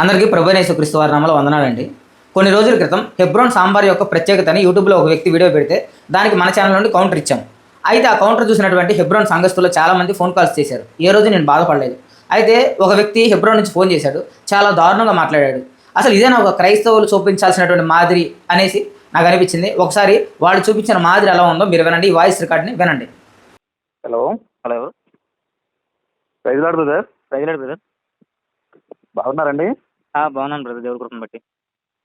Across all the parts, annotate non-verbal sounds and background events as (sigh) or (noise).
అందరికీ ప్రభునేశ్వ క్రీస్తు వారి నామలో వందనాలండి. కొన్ని రోజుల క్రితం హెబ్రోన్ సాంబార్ యొక్క ప్రత్యేకతని యూట్యూబ్లో ఒక వ్యక్తి వీడియో పెడితే దానికి మన ఛానల్ నుండి కౌంటర్ ఇచ్చాం. అయితే ఆ కౌంటర్ చూసినటువంటి హెబ్రోన్ సంఘస్థుల్లో చాలామంది ఫోన్ కాల్స్ చేశారు. ఏ రోజు నేను బాధపడలేదు. అయితే ఒక వ్యక్తి హెబ్రోన్ నుంచి ఫోన్ చేశాడు. చాలా దారుణంగా మాట్లాడాడు. అసలు ఇదేనా ఒక క్రైస్తవులు చూపించాల్సినటువంటి మాదిరి అనేసి నాకు అనిపించింది. ఒకసారి వాళ్ళు చూపించిన మాదిరి ఎలా ఉందో మీరు వినండి. ఈ వాయిస్ రికార్డ్ని వినండి. Hello. Hello. Praise sir praise ప్రజలాడు బాగున్నారండి? బాగున్నాను బ్రదర్ దేవుడి కృపను బట్టి.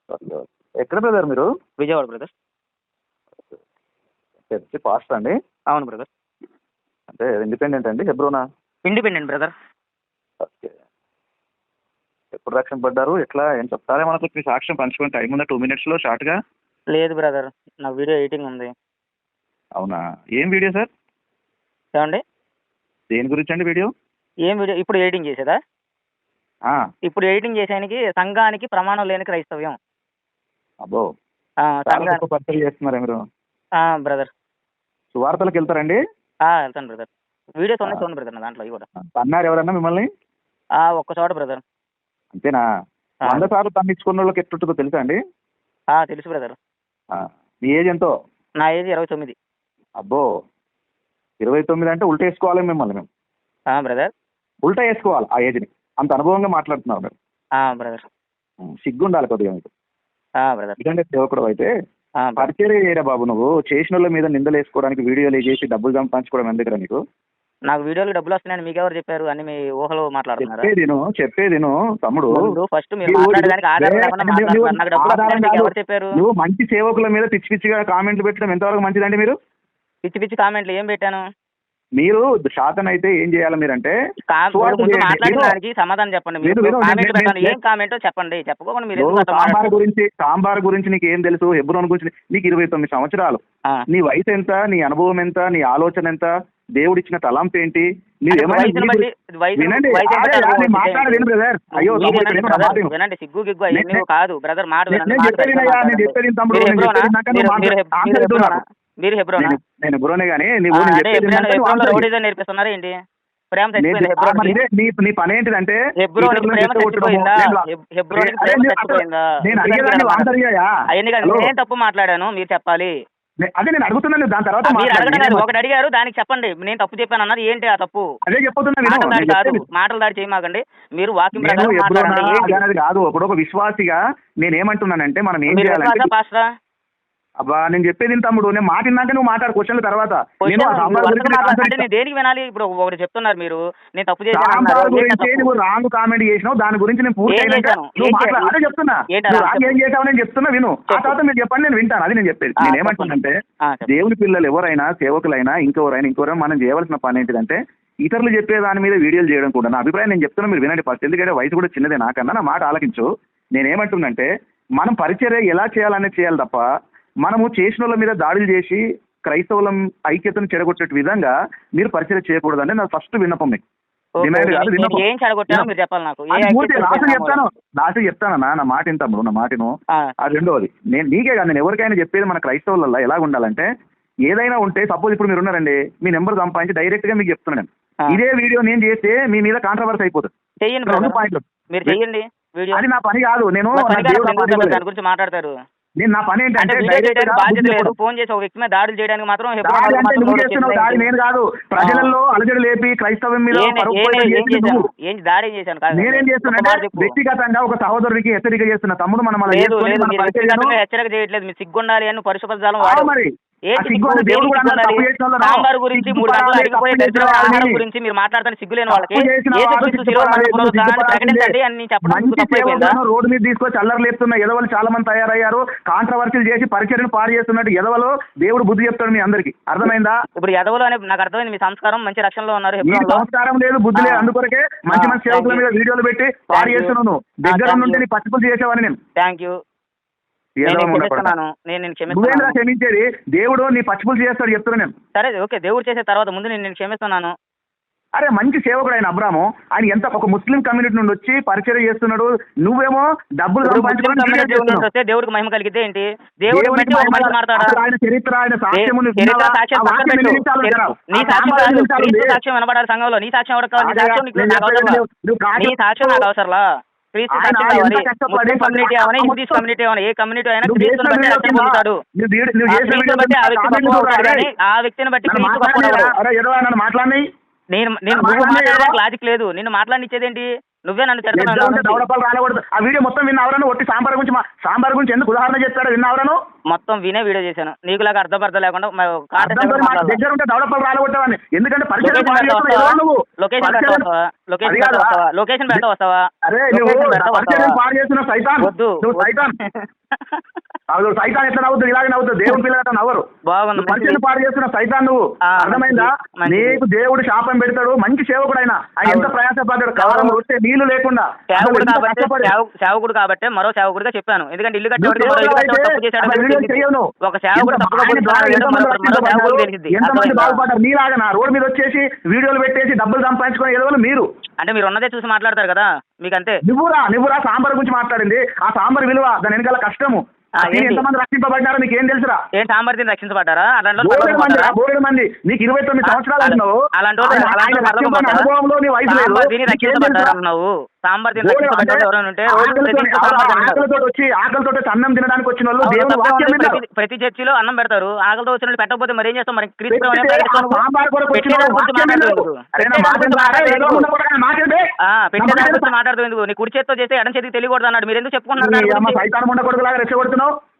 Okay, okay. ఎక్కడ బ్రదర్ మీరు? విజయవాడ బ్రదర్ చర్చి పాస్టర్ అండి? అవును బ్రదర్ అంటే ఇండిపెండెంట్ అండి హెబ్రోనా? Independent brother okay. ఎప్పుడు రక్షణ పడ్డారు ఎట్లా? ఏం చెప్తారా? మనకు మీ సాక్ష్యం పంచుకుని టైం ఉందా? టూ మినిట్స్లో షార్ట్గా లేదు బ్రదర్ నా వీడియో ఎడిటింగ్ ఉంది. అవునా? ఏం వీడియో సార్ ఏమండి? దేని గురించి అండి వీడియో ఏం వీడియో ఇప్పుడు ఎడిటింగ్ చేసేదా? ఇప్పుడు ఎడిటింగ్ చేసానికి సంఘానికి ప్రమాణం లేని క్రైస్తవ్యం. అబ్బో. చేస్తున్నారా మీరు. బ్రదర్. సువార్తలకు వెళ్తారండి? వెళ్తాను బ్రదర్. వీడియోస్ ఉన్నాయి చూడండి బ్రదర్ నా దాంట్లో ఇవి కూడా. అన్నారు ఎవరన్నా మిమ్మల్ని? ఒక్క చోట బ్రదర్. అంతేనా. వంద సార్లు తన్నించుకున్న వాళ్ళకి ఎట్టుంటుందో తెలుసా అండి? తెలుసు బ్రదర్. మీ ఏజ్ ఎంతో? నా ఏజ్ ఇరవై తొమ్మిది. అబ్బో. ఇరవై తొమ్మిది అంటే ఉల్టా వేసుకోవాలి మిమ్మల్ని మేము. బ్రదర్. ఉల్టా వేసుకోవాలి ఆ ఏజ్ని. అంత అనుభవంగా మాట్లాడుతున్నారు మీరు. బ్రదర్ సిగ్గు ఉండాలి కొద్దిగా మీకు. బ్రదర్ ఎందుకంటే సేవకుడు అయితే. పరిచయం చేయరా బాబు నువ్వు? చేసిన వాళ్ళ మీద నిందలు వేసుకోవడానికి వీడియోలు చేసి డబ్బులు సంపాదించుకోవడం ఎందుకురా నీకు? నాకు వీడియోలు డబ్బులు వస్తున్నాయని మీకు ఎవరు చెప్పారు? అన్ని మీ ఊహలో మాట్లాడుతున్నారా? చెప్పేది తమ్ముడు. ఫస్ట్ మీరు మాట్లాడడానికి ఆధారం. ఎవరు చెప్పారు? నువ్వు మంచి సేవకుల మీద పిచ్చి పిచ్చిగా కామెంట్లు పెట్టడం ఎంతవరకు మంచిదండి మీరు? పిచ్చి పిచ్చి కామెంట్లు ఏం పెట్టాను? మీరు శాతం అయితే ఏం చేయాలి మీరంటే. మాట్లాడడానికి సమాధానం చెప్పండి. ఏం కామెంటో చెప్పండి. చెప్పకుండా మీరు సాంబార్? గురించి సాంబార్ గురించి నీకు ఏం తెలుసు? హెబ్రోన్ గురించి నీకు ఇరవై తొమ్మిది సంవత్సరాలు. నీ వయసు ఎంత? నీ అనుభవం ఎంత? నీ ఆలోచన ఎంత? దేవుడిచ్చిన తలంపు ఏంటి? వినండి. సిగ్గు గిగ్గు కాదు బ్రదర్ మాట చెప్పేది తమ్ముడు, మీరు నేను హెబ్రోనా? హెబ్రోనా? కానీ నేర్పిస్తున్నారా ఏంటి? ప్రేమ నీ పని ఏంటిదంటే నేను తప్పు మాట్లాడాను? మీరు చెప్పాలి. అదే నేను అడుగుతున్నాను దాని తర్వాత మీరు. అడగడం ఒకటి అడిగారు దానికి చెప్పండి. నేను తప్పు చెప్పాను అన్నారు ఏంటి ఆ తప్పు? అదే చెప్పుతున్నా విను. మాటలు దాడి చేయమాకండి. మీరు నేను ప్రకారం కాదు. ఇప్పుడు ఒక విశ్వాసిగా నేను ఏమంటున్నానంటే మనం ఏం చేయాలంటే పాస్టరా? అబ్బా నేను చెప్పేది తమ్ముడు. నేను మాట విన్నాక నువ్వు మాట్లాడు క్వశ్చన్ల తర్వాత. క్వశ్చన్ నేను దేనికి వినాలి? ఇప్పుడు ఒకటి చెప్తున్నారు మీరు. నేను తప్పు చేశాను రాంగ్ కామెంట్ చేసినావు. దాని గురించి నేను పూర్తి? అదే చెప్తున్నా. రాంగ్ ఏం చేసావు నేను చెప్తున్నా విను. ఆ. తర్వాత మీరు చెప్పండి నేను వింటాను. అది నేను చెప్పేది. నేను. ఏమంటున్నానంటే చెప్పండి. దేవుని పిల్లలు ఎవరైనా సేవకులైనా ఇంకెవరైనా ఇంకెవరైనా మనం చేయవలసిన పని ఏంటిదంటే ఇతరులు చెప్పే దాని మీద వీడియోలు చేయడం కూడా. నా అభిప్రాయం నేను చెప్తున్నా మీరు వినండి ఫస్ట్ ఎందుకంటే వయసు కూడా చిన్నదే నాకన్నా. నా మాట ఆలకించు. నేనేమంటున్నంటే మనం పరిచర్య ఎలా చేయాలనేది చేయాలి తప్ప మనము చేసిన వాళ్ళ మీద దాడులు చేసి క్రైస్తవుల ఐక్యతను చెడగొట్టే విధంగా మీరు పరిచర్య చేయకూడదని నా ఫస్ట్ విన్నపం మీకు? చెప్తాను. లాస్ట్ చెప్తానన్నా నా మాట ఇంతమ్ముడు నా మాటను అది రెండోది నేను నీకే కాదు నేను ఎవరికైనా చెప్పేది మన క్రైస్తవులలో ఎలా ఉండాలంటే ఏదైనా ఉంటే సపోజ్ ఇప్పుడు మీరు ఉన్నారండి మీ నెంబర్ సంపాదించి డైరెక్ట్గా మీకు చెప్తున్నాను. ఇదే వీడియో నేను చేస్తే మీ మీద కాంట్రవర్సీ అయిపోతుంది. రెండు. పాయింట్లు. మీరు అది నా పని కాదు. నేను దాని గురించి మాట్లాడతారు. నేను నా పని ఏంటంటే బాధ్యత లేదు. ఫోన్ చేసి ఒక వ్యక్తి మీద దాడులు చేయడానికి మాత్రం నువ్వు చేస్తున్నావు దాడి. నేను కాదు. ప్రజలలో అలజడి లేపి క్రైస్తవం మీద ఏం- చేశాను? దాడి నేనేం చేస్తున్నా. వ్యక్తిగతంగా ఒక సహోదరుడికి హెచ్చరిక చేస్తున్న తమ్ముడు మనం హెచ్చరిక చేయట్లేదు. మీరు సిగ్గుండాలి అని పరిశుభ్ర జాలం ఆ వాడు మరి. సాంబార్ గురించి మూడు గంటలు అడిగిపోయే ఆహారం మీరు మాట్లాడతాను సిగ్గులేని వాళ్ళకి. ప్రకటించండి అని చెప్పడం రోడ్డు మీద తీసుకొచ్చి అల్లరి లేపుతున్న ఎదవలు చాలా మంది తయారయ్యారు కాంట్రవర్సీలు చేసి పరిచయను పాడు చేస్తున్నట్టు ఎదవలు దేవుడు బుద్ధి చెప్తాడు మీ అందరికి అర్థమైందా ఇప్పుడు ఎదవలు అనే నాకు అర్థమైంది మీ సంస్కారం మంచి రక్షణలో ఉన్నారు. సంస్కారం లేదు బుద్ధి లేదు. అందుకొరకే మంచి మంచి సేవకుల మీద. వీడియోలు పెట్టి పాడు ఆ, దగ్గర thank ఉంటే you. నీ పచ్చిపులు చేసేవాని నేను థ్యాంక్ యూ నేను. క్షమిస్తున్నాను. క్షమించేది? దేవుడు నీ పచ్చిపులు చేస్తాడు చెప్తున్నా నేను. సరే ఓకే దేవుడు చేసే తర్వాత ముందు నేను నేను క్షమిస్తున్నాను. అరే మంచి సేవకుడు ఆయన అబ్రాము. ఆయన ఎంత ఒక ముస్లిం కమ్యూనిటీ నుండి వచ్చి పరిచయం చేస్తున్నాడు. నువ్వేమో డబ్బులు. వస్తే దేవుడికి మహిమ కలిగితే ఏంటి? ఆయన చరిత్ర ఆయన విన్నావా? సాక్ష్యం? నీ సాక్ష్యం వినబడాలి సంఘంలో. నీ సాక్ష్యం. నీ సాక్ష్యం నాకు అవసరంలా కమ్యూనిటీ అవని కమ్యూనిటీ అవని ఏ కమ్యూనిటీ అయినా క్రీస్తుని బట్టి రక్షణ పొందుతాడు ఆ బట్టి వ్యక్తి? కానీ ఆ వ్యక్తిని బట్టి క్రీస్తు నేను నేను నువ్వు? మాట్లాడడానికి లాజిక్ లేదు. నిన్ను మాట్లాడనిచ్చేదేంటి? నువ్వే నన్ను దౌడపాలు రాలకూడదు ఆ వీడియో మొత్తం విన్నావరాను ఒట్టి సాంబార్ గురించి మా- సాంబార్ గురించి ఎందుకు ఉదాహరణ చెప్తాడో? విన్నావరాను మొత్తం వినే వీడియో చేశాను. నీకులాగా అర్థం అర్థం లేకుండా? దగ్గర ఉంటే దౌడపాలు రాలగొట్టావని ఎందుకంటే పరిచయం లొకేషన్ చేస్తున్నావు. వస్తావా? అరే నువ్వు సైతాన్. వద్దు. సైతాన్. (laughs) సైతాన్ ఎట్లా నవ్వుతుంది? ఇలాగే నవ్వుతుంది. దేవుడి పిల్లలట నవ్వరు. బాగుంది. పరిచయం పాడు చేస్తున్న సైతాన్ నువ్వు. అర్థమైందా. నీకు దేవుడు శాపం పెడతాడు. మంచి సేవకుడు ఆయన ఆయన ఎంత. ప్రయాసపడ్డాడు కాలం వస్తే నీళ్ళు లేకుండా. సేవకుడు కాబట్టి మరో సేవకుడిగా చెప్పాను. ఎందుకంటే ఇల్లు నువ్వు. ఒక సేవకుడు ఎంతమంది? బాగుపడ్డారు నీలాగా రోడ్డు మీద వచ్చేసి వీడియోలు పెట్టేసి డబ్బులు సంపాదించుకునే ఏదో మీరు. అంటే మీరు ఉన్నదే చూసి మాట్లాడతారు కదా? మీకు అంతే నువ్వురా నువ్వురా సాంబార్ గురించి మాట్లాడింది. ఆ సాంబార్ విలువ దాని వెనకాల కష్టము ఏంటి? ఎంతమంది రక్షింపబడ్డారో నీకు ఏం తెలుసురా? ఏం సాంబార్తిని రక్షించబడ్డారా? బోలెడు మంది నీకు ఇరవై తొమ్మిది సంవత్సరాలు అంటున్నావు? అనుభవంలో నీ వయసు లేదు. సాంబార్ వచ్చి ఆకలితో అన్నం తినడానికి వచ్చిన వాళ్ళు ప్రతి- చర్చిలో అన్నం పెడతారు. ఆకలితో వచ్చిన పెట్టకపోతే మరి ఏం చేస్తాం? మరి పెట్టేదాని మాట్లాడుతూ ఎందుకు? నీ కుడి చేత్తో చేస్తే ఎడం చేతికి తెలియకూడదు అన్నాడు. మీరు ఎందుకు చెప్పుకుంటున్నారు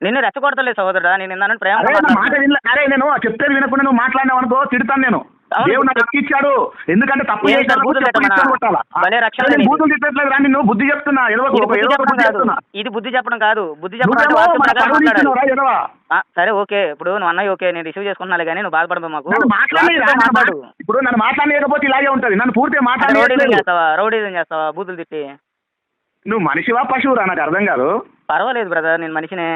నిన్ను రెచ్చగొడతలేదు సహోదరుడా. నేను ప్రేమ మాట అరే నేను చెప్పేది వినకుండా నువ్వు మాట్లాడినావు అనుకో తిడతాను నేను. దేవుడు నాకు హక్కు ఇచ్చాడు. ఎందుకంటే తప్పు బూతులు తిట్టట్లేదు బుద్ధి చెప్తున్నా ఇది బుద్ధి చెప్పడం కాదు. బుద్ధి చెప్పడం సరే ఓకే. ఇప్పుడు నువ్వు అన్నయ్య ఓకే నేను రిసీవ్ చేసుకుంటున్నాను కానీ నువ్వు బాధపడదు మాకు. మాట్లాడు. ఇప్పుడు నన్ను మాట్లాడలేకపోతే ఇలాగే ఉంటది. నన్ను పూర్తిగా అంటే రౌడీజం చేస్తావా? రౌడీజం చేస్తావా? బూతులు తిట్టి. నువ్వు మనిషివా పశువురా? నాకు అర్థం కాదు. పర్వాలేదు బ్రదర్ నేను మనిషినే.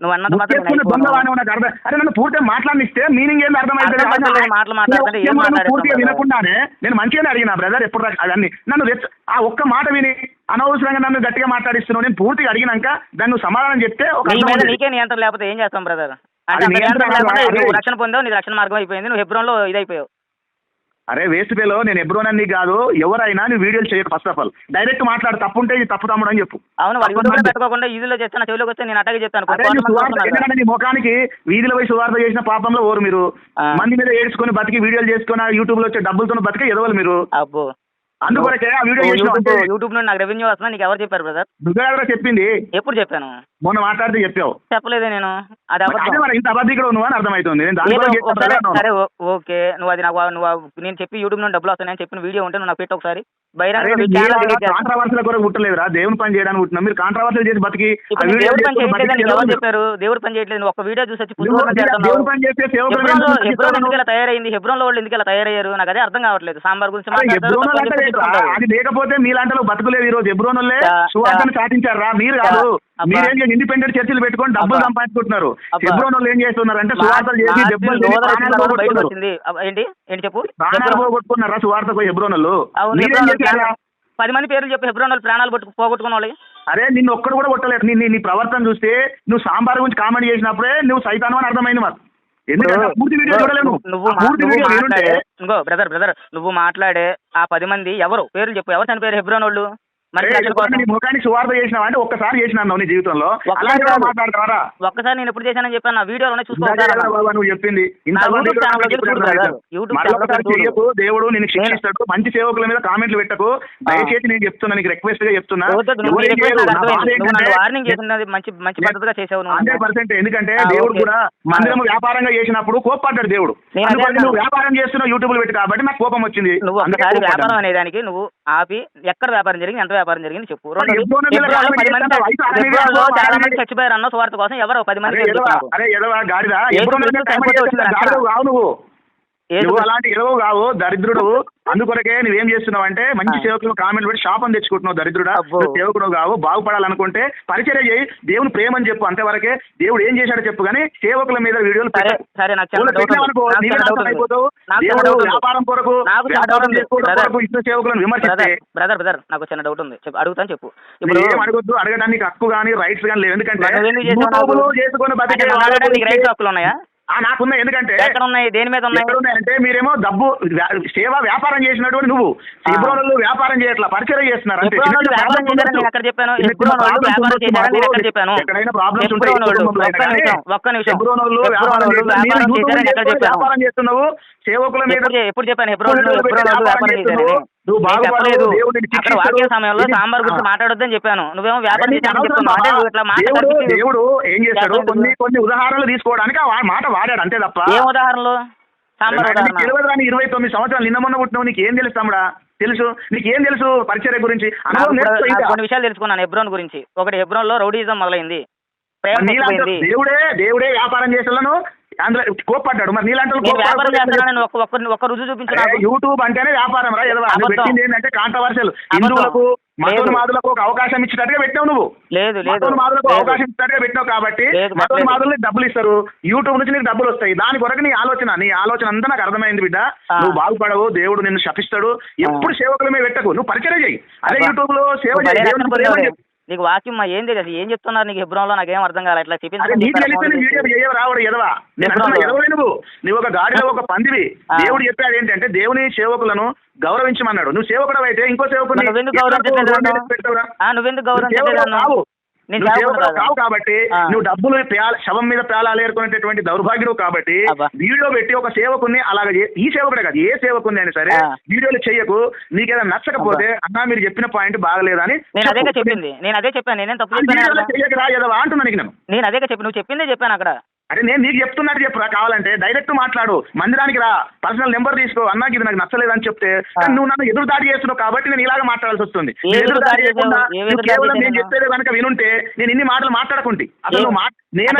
నువ్వు అన్నంత అరే నన్ను పూర్తిగా మాట్లాడిస్తే మీనింగ్ ఏంది అర్థమైతే అర్థమైతలేదు, మాటలు మాట్లాడేస్తాం పూర్తిగా? వినకుండానే నేను మంచిగానే అడిగిన బ్రదర్ ఎప్పుడు అవన్నీ నన్ను ఆ ఒక్క మాట విని అనవసరంగా నన్ను గట్టిగా మాట్లాడిస్తున్నావు. నేను పూర్తిగా అడిగినాక దాన్ని సమాధానం చెప్తే. నీకే నియంత్రణ లేకపోతే ఏం చేస్తాం బ్రదర్ అంటే నియంత్రణ లేకుండా. రక్షణ పొందావు నీ రక్షణ మార్గం అయిపోయింది. నువ్వు హెబ్రోన్లో ఇదైపోయావు. అరే వేస్ట్ పేలో నేను ఎబ్రోనని కాదు ఎవరైనా నువ్వు వీడియోలు చేయకు ఫస్ట్ ఆఫ్ ఆల్ డైరెక్ట్ మాట్లాడు తప్పుంటే ఇది తప్పు తమ్ముడు అని చెప్పు. అవును వాళ్ళు పెట్టుకోకుండా ఈజీలో చేస్తే నా చెవిలోకి వస్తే నేను అటాగే చెప్తాను. నీ ముఖానికి వీధిలో పోయి సువార్త చేసిన పాపంలో ఓరు మీరు. మంది మీద ఏడ్చుకొని బతికి వీడియోలు చేసుకొని యూట్యూబ్లో వచ్చే డబ్బులతో బతికే ఎదవలు మీరు. అబ్బో. అందుకొరకే ఆ వీడియో ఓ, చేసిన యూట్యూబ్ నుండి నాకు రెవెన్యూ వస్తున్నా నీకు ఎవరు చెప్పారు బ్రదర్ చెప్పింది. ఎప్పుడు చెప్పాను? మొన్న మాట్లాడితే చెప్పావు. చెప్పలేదే నేను. అది ఇంత అబద్ధికుడు నువ్వు అని అర్థమవుతుంది. సరే ఓకే. నువ్వు అది నాకు నువ్వు నేను చెప్పి యూట్యూబ్ నుండి డబ్బులు వస్తాయని చెప్పిన వీడియో ఉంటే నువ్వు నాకు పెట్టు ఒకసారి. కాంట్రవర్సీల కొరకు పుట్టలేదురా. దేవుని పని చేయడానికి పుట్టినా మీరు కాంట్రవర్సీలు చేసి బతికి దేవుడు పని చేయట్లేదు ఎవరు? చెప్పారు? దేవుడు పని చేయట్లేదు. ఒక వీడియో చూసి వచ్చి ఎందుకు హెబ్రోన్ తయారైంది హెబ్రోన్లో వాళ్ళు ఎందుకు ఇలా తయారయ్యారు? నాకు అదే అర్థం కావట్లేదు. సాంబార్ గురించి అది లేకపోతే మీలాంటి బతుకులేదు ఈ రోజు ఎబ్రోనోళ్ళే చా- సువార్తను సాధించారా? మీరు కాదు. మీరేం ఇండిపెండెంట్ చర్చిలు పెట్టుకొని డబ్బులు. సంపాదించుకుంటున్నారు. ఎబ్రోనోళ్ళు ఏం చేస్తున్నారు అంటే సువార్తలు చేసి ఏంటి? చెప్పు? పోగొట్టుకున్నారా సువార్తకు చేశారా? ప్రాణాలు- పది మంది పేర్లు చెప్పి హెబ్రోన్ వాళ్ళు ప్రాణాలు పట్టు పోగొట్టుకున్న వాళ్ళు అరే నిన్ను ఒక్కడు కూడా కొట్టలేదు. నీ నీ- ప్రవర్తన చూస్తే నువ్వు సాంబార్ గురించి కామెంట్ చేసినప్పుడే నువ్వు సైతాను అని అర్థమైంది మరి నువ్వు బ్రదర్ బ్రదర్ నువ్వు మాట్లాడే ఆ పది మంది ఎవరు? పేర్లు చెప్పు. ఎవరు చనిపోయారు హెబ్రోన్ వాళ్ళు? ముఖానికి సువార్త చేసినావా అంటే ఒక్కసారి చేసినావు నీ జీవితంలో. మాట్లాడతారా ఒక్కసారి నేను ఎప్పుడు చేశానని చెప్పాను నా వీడియోలోనే చూసుకోవాలి నువ్వు చెప్పింది. దేవుడు నేను శిక్షిస్తాడు మంచి సేవకుల మీద కామెంట్లు పెట్టకు. దయచేసి నేను చెప్తున్నా నీకు రిక్వెస్ట్గా చెప్తున్నా. వార్నింగ్ చేసినది మంచి మంచి పద్ధతిగా చేసావు హండ్రెడ్ పర్సెంట్. ఎందుకంటే దేవుడు. కూడా మందిరం వ్యాపారంగా చేసినప్పుడు కోప్పడ్డాడు దేవుడు. నువ్వు. వ్యాపారం చేస్తున్నావు యూట్యూబ్లో పెట్టి కాబట్టి నాకు కోపం వచ్చింది. నువ్వు ఒకసారి. వ్యాపారం అనేదానికి నువ్వు ఆపి ఎక్కడ వ్యాపారం జరిగింది ఎంత వ్యాపారం జరిగింది చెప్పు. చాలా మంది చచ్చిపోయారు అన్న స్వార్థ కోసం ఎవరో పది మంది నువ్వు అలాంటి ఎదవు కావు దరిద్రుడు. (laughs) అందుకొరకే నువ్వేం చేస్తున్నావు అంటే మంచి. సేవకులు కామెంట్ పెట్టి శాపం తెచ్చుకుంటున్నావు దరిద్రుడా. సేవకుడు కావు బాగుపడాలనుకుంటే పరిచర్య చేయి. దేవుని ప్రేమని చెప్పు అంతవరకే. దేవుడు ఏం చేశాడో చెప్పు కానీ సేవకుల మీద వీడియోలు. అయిపోతావు. దేవుడు. వ్యాపారం కొరకు ఇతర సేవకులను విమర్శిస్తే. బ్రదర్ బ్రదర్ నాకు చిన్న డౌట్ ఉంది. అడుగుతాను చెప్పు. ఇప్పుడు ఏం అడగొద్దు అడగడానికి హక్కు కానీ రైట్స్ కానీ లేవు. ఎందుకంటే చేసుకొని బతికే రైట్స్ హక్కులు ఉన్నాయా? నాకున్నాయి ఎందుకంటే ఎక్కడ ఉన్నాయి? దేని మీద ఉన్నాయి? ఉన్నాయంటే మీరేమో డబ్బు సేవ వ్యాపారం చేసినటువంటి నువ్వు. హెబ్రోన్లు వ్యాపారం చేయట్లా పరిచయం చేస్తున్నారు. ఎక్కడ చెప్పాను? వ్యాపారం ఎక్కడైనా ప్రాబ్లమ్స్ ఉంటాయి ఒక్క నిమిషం చేస్తున్నావు సేవకుల మీద ఎప్పుడు ఎప్పుడు చెప్పాను? వాళ్ళు వ్యాపారం చేస్తున్నావు. నువ్వు నిన్ను అక్కడ. వాక్య సమయంలో సాంబార్ గురించి. మాట్లాడొద్దని చెప్పాను. నువ్వేమో వ్యాపారం. నువ్వు ఇట్లా దేవుడు ఏం చేస్తాడు. కొన్ని కొన్ని ఉదాహరణలు తీసుకోవడానికి ఆ మాట వాడాడు అంతే తప్ప. ఏం ఉదాహరణలు? తెలియదు ఇరవై తొమ్మిది సంవత్సరాలు నిన్న మొన్న పుట్టినావు నీకు ఏం తెలుసు తమ్ముడా? తెలుసు? నీకేం తెలుసు పరిచర్య గురించి. కొన్ని విషయాలు తెలుసుకున్నాను హెబ్రోన్ గురించి. ఒకటి హెబ్రోన్లో రౌడీజం మొదలైంది. దేవుడే దేవుడే వ్యాపారం చేసేలను అందులో కోప్పడ్డాడు. మరి నీలాంటి యూట్యూబ్ అంటేనే వ్యాపారం రా. పెట్టింది ఏంటంటే కాంట్రవర్షియల్. హిందువులకు మతోన్మాదులకు ఒక అవకాశం ఇచ్చినట్టుగా పెట్టావు నువ్వు. లేదు మతోన్మాదులకు లేదు. అవకాశం ఇచ్చినట్టుగా పెట్టావు కాబట్టి లేదు, మతోన్మాదులకు డబ్బులు ఇస్తారు. యూట్యూబ్ నుంచి నీకు డబ్బులు వస్తాయి. దాని కొరకు నీ ఆలోచన నీ ఆలోచన అంతా నాకు అర్థమైంది బిడ్డ. నువ్వు బాగుపడవు దేవుడు నిన్ను శపిస్తాడు. ఎప్పుడు సేవకుల మీద పెట్టకు. నువ్వు పరిచయం చేయి. అదే. యూట్యూబ్లో సేవ చేయి. నీకు వాక్యం మా ఏం తెలియదు ఏం చెప్తున్నారు నీకు హెబ్రోన్లో నాకేం అర్థం కాలే ఇట్లా అరే చెప్పించమని నీకు చెప్పారు తెలిస్తే ఫోన్ నీ చేసి. వీడియో చేయవు రావడు ఎదవా నేను ఎప్పుడు అంటున్నా రావు? ఎదవే నువ్వు నువ్వు ఒక గాడిలో ఒక పందివి. దేవుడు చెప్పాడు ఏంటంటే దేవుని సేవకులను గౌరవించమన్నాడు నువ్వు సేవకుడు అయితే ఇంకో సేవకుని నువ్వెందుకు? ఆ, నువ్వెందుకు నువ్వు గౌరవించలేదు సేవకుడు? కావు కాబట్టి. నువ్వు డబ్బులు శవం మీద పేలాలు ఏరుకునేటటువంటి దౌర్భాగ్యుడు కాబట్టి. వీడియో పెట్టి ఒక సేవకుని అలాగే ఈ సేవకుడే కాదు ఏ సేవకుని అయినా సరే. వీడియోలు చేయకు నీకేదైనా నచ్చకపోతే అన్నా మీరు చెప్పిన పాయింట్ బాగలేదని నేను చెప్పు. చెప్పింది నేను అదే చెప్పాను నేనేం తప్పు చెప్పాను అంటున్నా నేను అదేగా చెప్పి నువ్వు చెప్పిందే చెప్పాను అక్కడ అరే నేను నీకు చెప్తున్నట్టు చెప్పురా కావాలంటే. డైరెక్ట్ మాట్లాడు. మందిరానికి రా. పర్సనల్ నెంబర్ తీసుకో. అన్నాకి ఇది నాకు నచ్చలేదని చెప్తే కానీ నువ్వు నన్ను ఎదురు దాడి చేస్తున్నావు కాబట్టి నేను ఇలాగ మాట్లాడాల్సి వస్తుంది. ఎదురు దాడి చేయకుండా నువ్వు కేవలం నేను? చెప్పేది కనుక వినుంటే నేను ఇన్ని మాటలు మాట్లాడకుంటి. అసలు నేను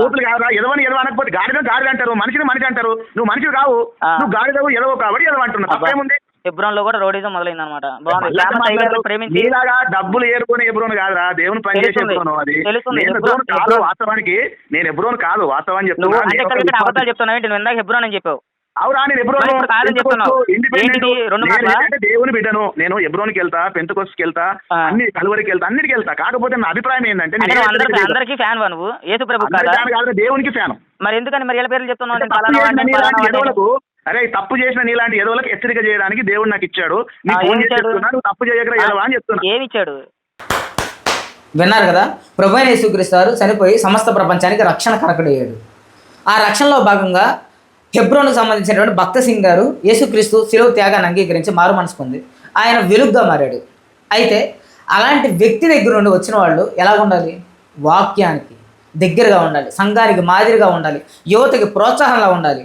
బూతులు కాదురా ఎదవని ఎదవ అనకపోతే గాడిద గాడిద అంటారు మనిషిని మనిషి అంటారు. నువ్వు మనిషి కావు. నువ్వు గాడిదవు ఎదవ కాబట్టి ఎదవ అంటున్నావు. అబ్బా. తప్పేముంది? హెబ్రోన్లో కూడా రౌడీజం మొదలైంది అనమాట బాగుంది డబ్బులు ఏరుకునే ఎబ్రోన్ కాదురా. దేవుని పని చేసే తెలుస్తుంది. ఎబ్రోన్ అది. తెలుస్తుంది. నేను ఎబ్రోన్- ఎబ్రోన్ కాదు ఎబ్రోన్. వాస్తవానికి. నేను ఎబ్రోన్ కాదు వాస్తవాన్ని నువ్వు చెప్తున్నా అంటే నేను ఇక్కడ ఒక ఇక్కడ విశ్వాసి. అబద్ధాలు చెప్తున్నావు నువ్వు ఇందాక హెబ్రోన్ అని చెప్పావు. అవునా నేను ఎబ్రోన్ దేవుని బిడ్డను. నేను ఎబ్రోన్కి వెళ్తా పెంతకొస్కి వెళ్తా. అన్ని కలువరికి వెళ్తా అన్నిటికి వెళ్తా. కాకపోతే నా అభిప్రాయం ఏంటంటే నేను అందరికి ఫ్యాన్ నువ్వు? ప్రభు దేవునికి ఫ్యాన్. మరి ఎందుకని మరి ఎలా పేర్లు చెప్తున్నావు? అరే తప్పు చేసిన నీలాంటి ఎదవలకు హెచ్చరిక చేయడానికి దేవుడు నాకు ఇచ్చాడు. తప్పు ఎదవా అని చెప్తున్నా. ఏమి ఇచ్చాడు? విన్నారు కదా? ప్రభు అయిన యేసుక్రీస్తు వారు చనిపోయి సమస్త ప్రపంచానికి రక్షణ కరకడయ్యాడు. ఆ రక్షణలో భాగంగా హెబ్రోన్కు సంబంధించినటువంటి భక్త సింగ్ గారు యేసుక్రీస్తు శిలువ త్యాగాన్ని అంగీకరించి మారు మనసు పొంది ఆయన వెలుగ్గా మారాడు. అయితే అలాంటి వ్యక్తి దగ్గర నుండి వచ్చిన వాళ్ళు ఎలా ఉండాలి? వాక్యానికి దగ్గరగా ఉండాలి సంఘానికి మాదిరిగా ఉండాలి యువతకి ప్రోత్సాహంగా ఉండాలి.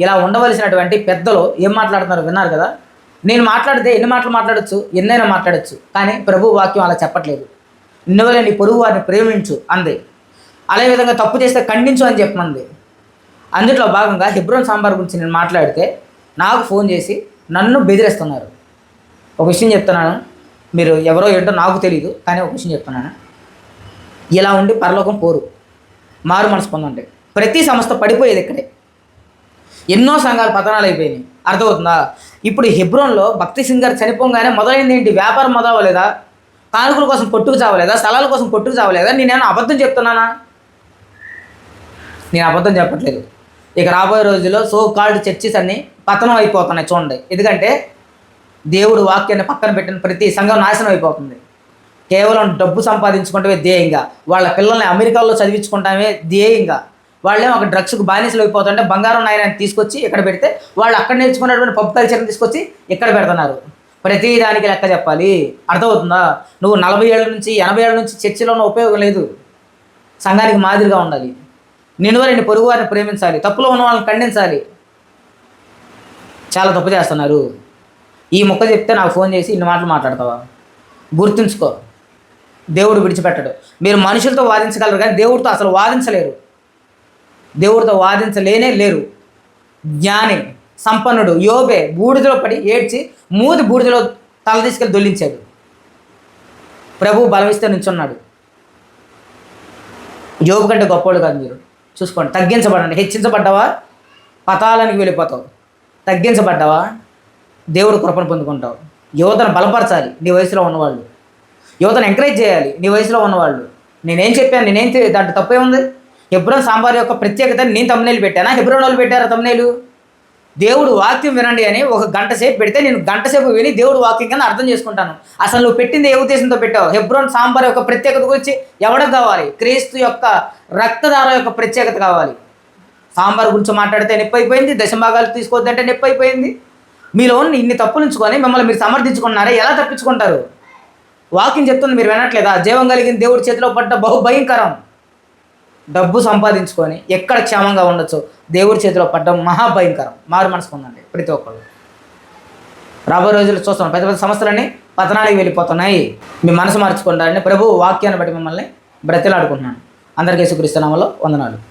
ఇలా ఉండవలసినటువంటి పెద్దలు ఏం మాట్లాడుతున్నారు విన్నారు కదా? నేను మాట్లాడితే ఎన్ని మాటలు మాట్లాడొచ్చు? ఎన్నైనా మాట్లాడొచ్చు. కానీ ప్రభు వాక్యం అలా చెప్పట్లేదు. నువ్వులే నీ పొరుగు వారిని ప్రేమించు అంది. అదేవిధంగా తప్పు చేస్తే ఖండించు అని చెప్పమంది. అందులో భాగంగా హిబ్రోన్ సాంబార్ గురించి నేను మాట్లాడితే నాకు ఫోన్ చేసి నన్ను బెదిరేస్తున్నారు. ఒక విషయం చెప్తున్నాను. మీరు ఎవరో ఏంటో నాకు తెలియదు కానీ ఒక విషయం చెప్తున్నాను. ఇలా ఉండి పరలోకం పోరు. మారు మనసు పొందండి. ప్రతి సంస్థ పడిపోయేది ఇక్కడే. ఎన్నో సంఘాలు పతనాలు అయిపోయినాయి. అర్థమవుతుందా? ఇప్పుడు హెబ్రోన్లో భక్తి సింగర్ చనిపోగానే మొదలైంది ఏంటి? వ్యాపారం మొదలవలేదా కానుకల కోసం కొట్టుకు చావలేదా? స్థలాల కోసం కొట్టుకు చావలేదా? నేనేమన్నా అబద్ధం చెప్తున్నానా? నేను అబద్ధం చెప్పట్లేదు. ఇక రాబోయే రోజుల్లో సో కాల్డ్ చర్చిస్ అన్ని పతనం అయిపోతున్నాయి చూడండి. ఎందుకంటే దేవుడు వాక్యాన్ని పక్కన పెట్టిన ప్రతి సంఘం నాశనం అయిపోతుంది. కేవలం డబ్బు సంపాదించుకుంటే ధ్యేయంగా వాళ్ళ పిల్లల్ని అమెరికాలో చదివించుకుంటామే ధ్యేయంగా వాళ్ళేమో ఒక డ్రగ్స్కి బానిసలు అయిపోతుంటే బంగారం నాయనని తీసుకొచ్చి ఇక్కడ పెడితే వాళ్ళు అక్కడ నేర్చుకున్నటువంటి పబ్ కల్చర్ని తీసుకొచ్చి ఇక్కడ పెడుతున్నారు. ప్రతి దానికి లెక్క చెప్పాలి. అర్థమవుతుందా? నువ్వు నలభై ఏళ్ళ నుంచి ఎనభై ఏళ్ళ నుంచి చర్చిలో ఉన్న ఉపయోగం లేదు. సంఘానికి మాదిరిగా ఉండాలి. నిన్ను వారిని పొరుగు వారిని ప్రేమించాలి. తప్పులో ఉన్న వాళ్ళని ఖండించాలి. చాలా తప్పు చేస్తున్నారు. ఈ మొక్క చెప్తే నాకు ఫోన్ చేసి ఇన్ని మాటలు మాట్లాడతావా? గుర్తుంచుకో. దేవుడు విడిచిపెట్టడు. మీరు మనుషులతో వాదించగలరు కానీ దేవుడితో అసలు వాదించలేరు. దేవుడితో వాదించలేనే లేరు. జ్ఞాని సంపన్నుడు యోబే బూడిదలో పడి ఏడ్చి మూది బూడిదలో తల తీసుకెళ్ళి దొల్లించాడు ప్రభు బలమిస్తే నుంచున్నాడు. యోగు కంటే గొప్పవాడు కాదు మీరు. చూసుకోండి తగ్గించబడండి. హెచ్చించబడ్డావా? పతాలానికి వెళ్ళిపోతావు. తగ్గించబడ్డావా? దేవుడు కృపను పొందుకుంటావు. యువతను బలపరచాలి నీ వయసులో ఉన్నవాళ్ళు. యువతను ఎంకరేజ్ చేయాలి నీ వయసులో ఉన్నవాళ్ళు. నేనేం చెప్పాను నేనేం దాంట్లో తప్పే ఉంది హెబ్రోన్ సాంబార్ యొక్క ప్రత్యేకత నేను తమ్నేలు పెట్టానా? హెబ్రోన్ వాళ్ళు పెట్టారా తమ్నేలు? దేవుడు వాక్యం వినండి అని ఒక గంట సేపు పెడితే నేను గంట సేపు విని దేవుడు వాక్యం కింద అర్థం చేసుకుంటాను. అసలు నువ్వు పెట్టింది ఏ ఉద్దేశంతో పెట్టావు? హెబ్రోన్ సాంబార్ యొక్క ప్రత్యేకత గురించి ఎవడకు కావాలి? క్రీస్తు యొక్క రక్తధార యొక్క ప్రత్యేకత కావాలి. సాంబార్ గురించి మాట్లాడితే నొప్పి అయిపోయింది దశభాగాలు తీసుకోవద్దంటే నొప్పి అయిపోయింది మీలో ఉన్న ఇన్ని తప్పులుంచుకొని మిమ్మల్ని మీరు సమర్థించుకున్నారే ఎలా తప్పించుకుంటారు? వాకింగ్ చెప్తుంది మీరు వినట్లేదా? జీవం కలిగిన దేవుడి చేతిలో పడ్డ బహు భయంకరం డబ్బు సంపాదించుకొని ఎక్కడ క్షేమంగా ఉండొచ్చు దేవుడి చేతిలో పడ్డం మహాభయంకరం మారు మనసు ఉందండి ప్రతి ఒక్కళ్ళు. రాబోయే రోజులు చూస్తున్నాం. పెద్ద పెద్ద సంస్థలన్నీ పతనానికి వెళ్ళిపోతున్నాయి. మీ మనసు మార్చుకుంటారని ప్రభు వాక్యాన్ని బట్టి మిమ్మల్ని బ్రతిలాడుకుంటున్నాను. అందరికీ సుకరిస్తున్నామలో వందనాలు.